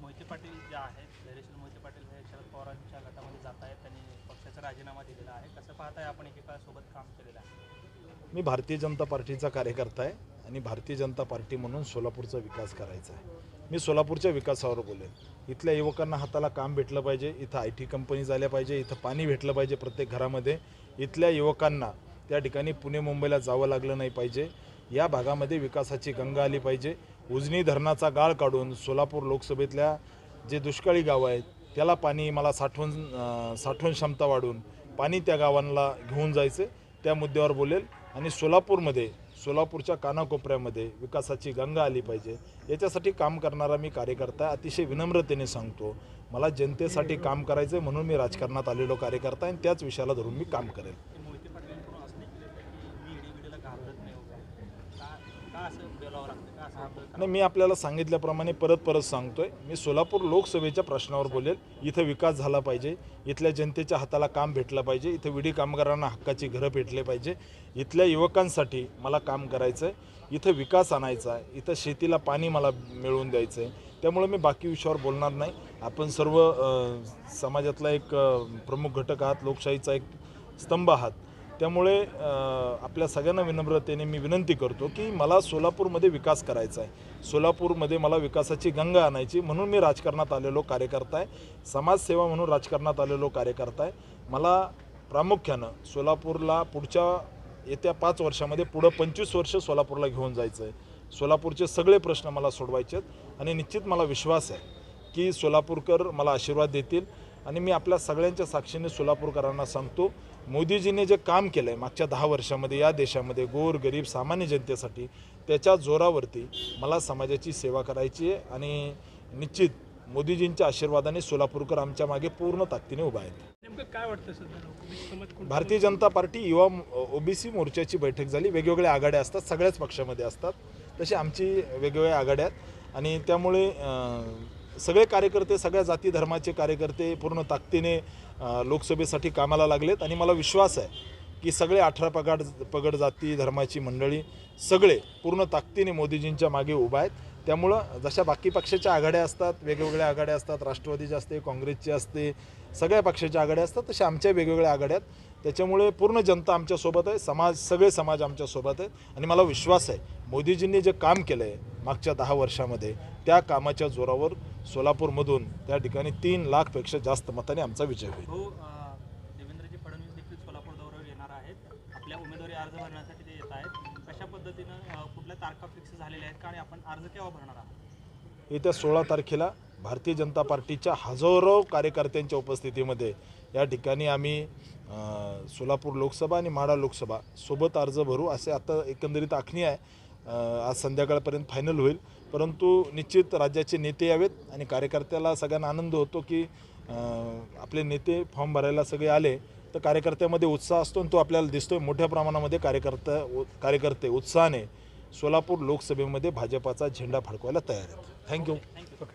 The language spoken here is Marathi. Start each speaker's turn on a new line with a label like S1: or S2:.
S1: मोहिते पाटील जे आहेत धैर्यशील मोहिते पाटील हे शरद पवारांच्या गटामध्ये जात आहेत. त्यांनी पक्षाचा राजीनामा दिलेला आहे. कसं पाहताय आपण एकेकासोबत काम केलेलं आहे?
S2: मी भारतीय जनता पार्टीचा कार्यकर्ता आहे आणि भारतीय जनता पार्टी म्हणून सोलापूरचा विकास करायचा आहे. मी सोलापूरच्या विकासावर बोलेन. इथल्या युवकांना हाताला काम भेटलं पाहिजे इथं आय टी कंपनी झाल्या पाहिजे इथं पाणी भेटलं पाहिजे प्रत्येक घरामध्ये. इथल्या युवकांना त्या ठिकाणी पुणे मुंबईला जावं लागलं नाही पाहिजे. या भागामध्ये विकासाची गंगा आली पाहिजे. उजनी धरणाचा गाळ काढून सोलापूर लोकसभेतल्या जे दुष्काळी गावं आहेत त्याला पाणी मला साठवण साठवण क्षमता वाढून पाणी त्या गावांना घेऊन जायचं त्या मुद्द्यावर बोलेल. आणि सोलापूरमध्ये सोलापूरच्या कानाकोपऱ्यामध्ये विकासाची गंगा आली पाहिजे याच्यासाठी काम करणारा मी कार्यकर्ता अतिशय विनम्रतेने सांगतो मला जनतेसाठी काम करायचं आहे म्हणून मी राजकारणात आलेलो कार्यकर्ता आणि त्याच विषयाला धरून मी काम करेल.
S1: का? असं मी नाही
S2: मी आपल्याला सांगितल्याप्रमाणे परत परत सांगतोय. मी सोलापूर लोकसभेच्या प्रश्नावर बोलेल. इथं विकास झाला पाहिजे. इथल्या जनतेच्या हाताला काम भेटलं पाहिजे. इथं विडी कामगारांना हक्काची घरं भेटले पाहिजे. इथल्या युवकांसाठी मला काम करायचं आहे इथं विकास आणायचा आहे. इथं शेतीला पाणी मला मिळवून द्यायचं आहे त्यामुळे मी बाकी विषयावर बोलणार नाही. आपण सर्व समाजातला एक प्रमुख घटक आहात. लोकशाहीचा एक स्तंभ आहात. त्यामुळे आपल्या सगळ्यांना विनम्रतेने मी विनंती करतो की मला सोलापूरमध्ये विकास करायचा आहे. सोलापूरमध्ये मला विकासाची गंगा आणायची म्हणून मी राजकारणात आलेलो कार्यकर्ता आहे. समाजसेवा म्हणून राजकारणात आलेलो कार्यकर्ता आहे. मला प्रामुख्यानं सोलापूरला पुढच्या येत्या पाच वर्षामध्ये पुढं पंचवीस वर्ष सोलापूरला घेऊन जायचं आहे. सोलापूरचे सगळे प्रश्न मला सोडवायचे आहेत आणि निश्चित मला विश्वास आहे की सोलापूरकर मला आशीर्वाद देतील. आणि मी आपल्या सगळ्यांच्या साक्षीने सोलापूरकरांना सांगतो मोदीजीने जे काम केलं आहे मागच्या दहा वर्षामध्ये या देशामध्ये गोर गरीब सामान्य जनतेसाठी त्याच्या जोरावरती मला समाजाची सेवा करायची आहे आणि निश्चित मोदीजींच्या आशीर्वादाने सोलापूरकर आमच्या मागे पूर्ण ताकदीने उभा आहेत.
S3: नेमकं काय वाटतं कोण
S2: भारतीय जनता पार्टी युवा ओबीसी मोर्चाची बैठक झाली. वेगवेगळ्या आघाड्या असतात सगळ्याच पक्षामध्ये असतात. तशी आमची वेगवेगळ्या आघाड्या आहेत. आणि त्यामुळे सगळे कार्यकर्ते सगळ्या जाती धर्माचे कार्यकर्ते पूर्ण ताकदीने लोकसभेसाठी कामाला लागलेत आणि मला विश्वास आहे की सगळे अठरा पगड पगड जाती धर्माची मंडळी सगळे पूर्ण ताकदीने मोदीजींच्या मागे उभा आहेत. त्यामुळं जशा बाकी पक्षाच्या आघाड्या असतात वेगवेगळ्या आघाड्या असतात राष्ट्रवादीच्या असते काँग्रेसची असते सगळ्या पक्षाच्या आघाड्या असतात तशा आमच्या वेगवेगळ्या आघाड्या आहेत. त्याच्यामुळे पूर्ण जनता आमच्यासोबत आहे समाज सगळे समाज आमच्यासोबत आहेत आणि मला विश्वास आहे मोदीजींनी जे काम केलं आहे मागच्या दहा वर्षामध्ये त्या कामाच्या जोरावर सोलापूरमधून त्या ठिकाणी तीन लाखपेक्षा जास्त मताने आमचा विजय होईल.
S1: हो अ, देवेंद्रजी फडणवीस देखील सोलापूर दौऱ्यावर येणार आहेत. आपल्या उमेदवारी अर्ज भरण्यासाठी ते येत आहेत. कशा पद्धतीनं अ, कुठल्या तारखा फिक्स झालेल्या आहेत का आणि आपण अर्ज केव्हा भरणार आहात?
S2: येत्या सोळा तारखेला भारतीय जनता पार्टीच्या हजारो कार्यकर्त्यांच्या उपस्थितीमध्ये या ठिकाणी आम्ही सोलापूर लोकसभा आणि माडा लोकसभा सोबत अर्ज भरू असे आता एकंदरीत आखणी आहे. आज संध्याकाळपर्यंत फायनल होईल. परंतु निश्चित राज्याचे नेते यावेत आणि कार्यकर्त्याला सगळ्यांना आनंद होतो की आपले नेते फॉर्म भरायला सगळे आले. तर कार्यकर्त्यामध्ये उत्साह असतो आणि तो आपल्याला दिसतोय. मोठ्या प्रमाणामध्ये कार्यकर्ता कार्यकर्ते उत्साहाने सोलापूर लोकसभेमध्ये भाजपाचा झेंडा फडकवायला तयार आहेत. Thank you
S1: thank you